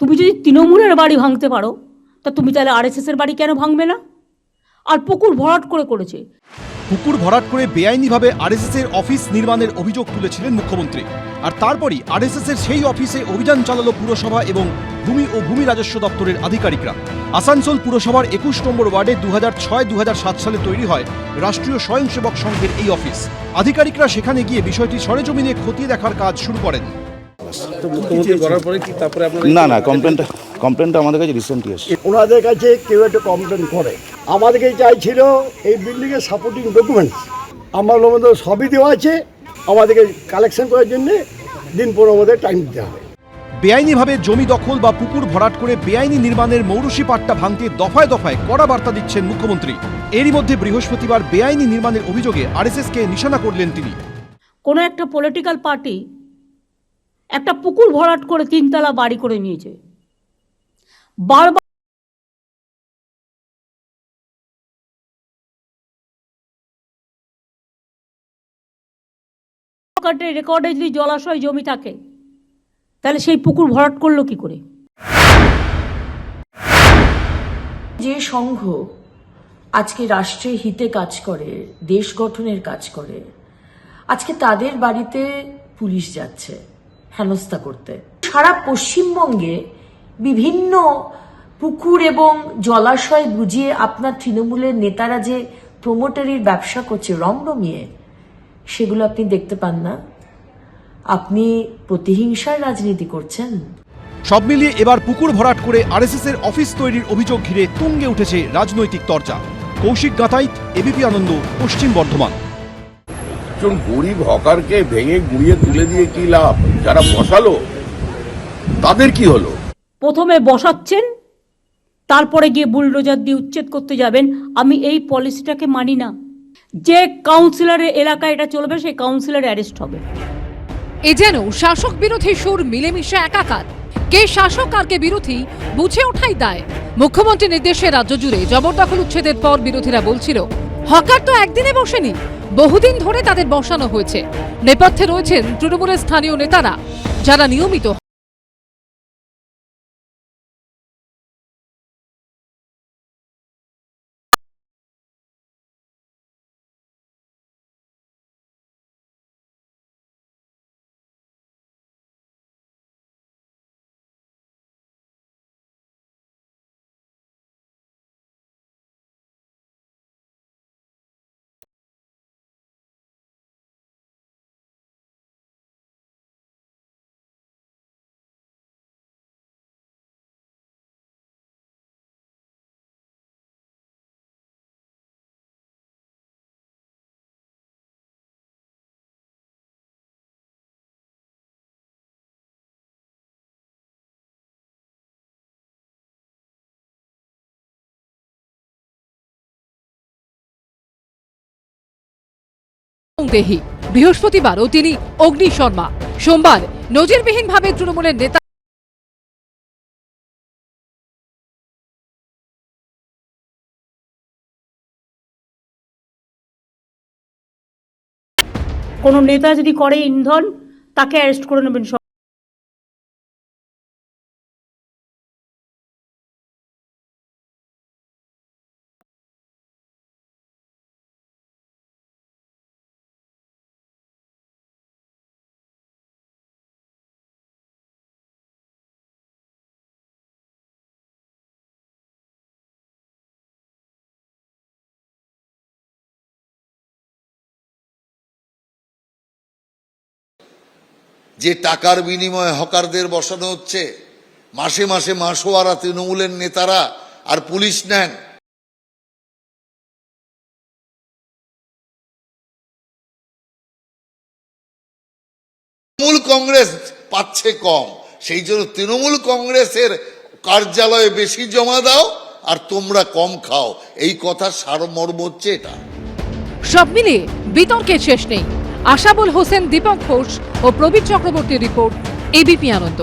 তুমি যদি তৃণমূলের বাড়ি ভাঙতে পারো, তা তুমি তাহলে আরএসএসের বাড়ি কেন ভাঙবে না? আর পুকুর ভরাট করে করেছে। পুকুর ভরাট করে বেআইনিভাবে আরএসএস এর অফিস নির্মাণের অভিযোগ তুলেছিলেন মুখ্যমন্ত্রী। আর তারপরই আরএসএস এর সেই অফিসে অভিযান চালালো পুরসভা এবং ভূমি ও ভূমি রাজস্ব দপ্তরের আধিকারিকরা। আসানসোল পুরসভার একুশ নম্বর ওয়ার্ডে দু হাজার ছয় দু সালে তৈরি হয় রাষ্ট্রীয় স্বয়ংসেবক সংঘের এই অফিস। আধিকারিকরা সেখানে গিয়ে বিষয়টি সরেজমিনে খতিয়ে দেখার কাজ শুরু করেন। তো মুখ্যমন্ত্রী করার পরে কি তারপরে আপনারা না না কমপ্লেনটা কমপ্লেনটা আমাদের কাছে রিসেন্টলি এসেছে। ওনাদের কাছে কেউ একটা কমপ্লেন করে। আমাদেরকে চাইছিল এই বিল্ডিংয়ের সাপোর্টিং ডকুমেন্টস আমার মধ্যে সবই দেওয়া আছে। আমাদেরকে কালেকশন করার জন্য দিন পনেরো মধ্যে টাইম দিতে হবে। বেআইনিভাবে জমি দখল বা পুকুর ভরাট করে বেআইনি নির্মাণের মৌরুষি পাট্টা ভাঙতে দফায় দফায় কড়া বার্তা দিচ্ছেন মুখ্যমন্ত্রী। এরই মধ্যে বৃহস্পতিবার বেআইনি নির্মাণের অভিযোগে আরএসএসকে নিশানা করলেন তিনি। কোনো একটা পলিটিক্যাল পার্টি একটা পুকুর ভরাট করে তিনতলা বাড়ি করে নিয়েছে। বারবার রেকর্ডে যদি জলাশয়, জমি থাকে, তাহলে সেই পুকুর ভরাট করল কি করে? যে সংঘ আজকে রাষ্ট্রের হিতে কাজ করে, দেশ গঠনের কাজ করে, আজকে তাদের বাড়িতে পুলিশ যাচ্ছে। হেনস্থা করতে। সারা পশ্চিমবঙ্গে বিভিন্ন পুকুর এবং জলাশয় বুঝিয়ে আপনার তৃণমূলের নেতারা যে প্রমোটারির ব্যবসা করছে রমরমিয়ে সেগুলো আপনি দেখতে পান না। আপনি প্রতিহিংসার রাজনীতি করছেন। সব মিলিয়ে এবার পুকুর ভরাট করে আরএসএস এর অফিস তৈরির অভিযোগ ঘিরে তুঙ্গে উঠেছে রাজনৈতিক তরজা। কৌশিক গাতাইত এবিপি আনন্দ, পশ্চিম বর্ধমান। একজন গরিব হকারকে ভেঙে গুঁড়িয়ে তুলে দিয়ে কি লাভ? যারা বসালো তাদের কি হলো? প্রথমে বসাচ্ছেন তারপরে গিয়ে বুলডোজার দিয়ে উচ্ছেদ করতে যাবেন। আমি এই পলিসিটাকে মানি না। যে কাউন্সিলরের এলাকায় এটা চলবে সেই কাউন্সিলর অ্যারেস্ট হবে। এ যেন শাসক বিরোধী সুর মিলেমিশে একাকার। কে শাসক আর কে বিরোধী বুঝে ওঠাই দায়। মুখ্যমন্ত্রীর নির্দেশে রাজ্য জুড়ে জবরদখল উচ্ছেদের পর বিরোধীরা বলছিল হকার তো একদিনে বসেনি। বহুদিন ধরে তাদের বসানো হয়েছে। নেপথ্যে রয়েছেন তৃণমূলের স্থানীয় নেতারা যারা নিয়মিত দেহি বৃহস্পতিবারও তিনি অগ্নি শর্মা। সোমবার নজিরবিহীনভাবে তৃণমূলের নেতা কোন নেতা যদি করে ইন্ধন, তাকে অ্যারেস্ট করে নেবেন যে টাকার বিনিময়ে হকারদের বসানো হচ্ছে, মাসে মাসে মাসোয়ারা তৃণমূলের নেতারা আর পুলিশ নেন। তৃণমূল কংগ্রেস পাচ্ছে কম, সেই জন্য তৃণমূল কংগ্রেসের কার্যালয়ে বেশি জমা দাও আর তোমরা কম খাও। এই কথার সারমর্ম হচ্ছে এটা। সব মিলিয়ে বিতর্কের শেষ নেই। আশাবুল হোসেন দীপক ঘোষ ও প্রবীর চক্রবর্তীর রিপোর্ট এবিপি আনন্দ।